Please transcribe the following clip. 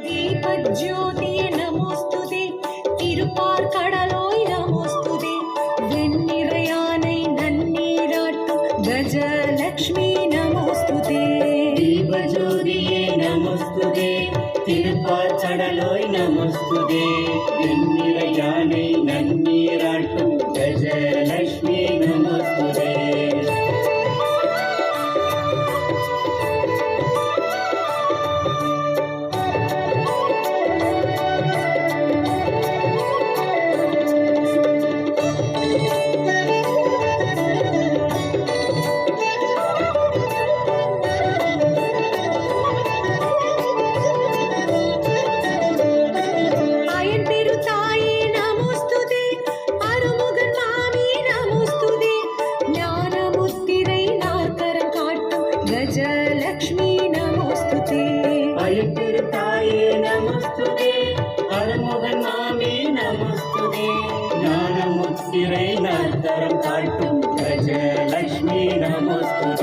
தீபஜோதியே நமோஸ்துதே. திருப்பார் கடலோய் நமோஸ்துதே. வெண்ணிறையானை நன்னீராட்டும் கஜலக்ஷ்மி நமோஸ்துதே. தீபஜோதியே நமஸ்துதே. திருப்பாச்சடலோய் நமஸ்துதே. வெண்ணிற யானை காட்டும் கஜலக்ஷ்மி நமோஸ்துதே. பயப்பெரு தாயே நமஸ்துதே. அருமுகன் மாமே நமஸ்துதே. ஞானமுத்திரை நர்த்தரம் காட்டும் கஜலக்ஷ்மி கஜலட்சுமி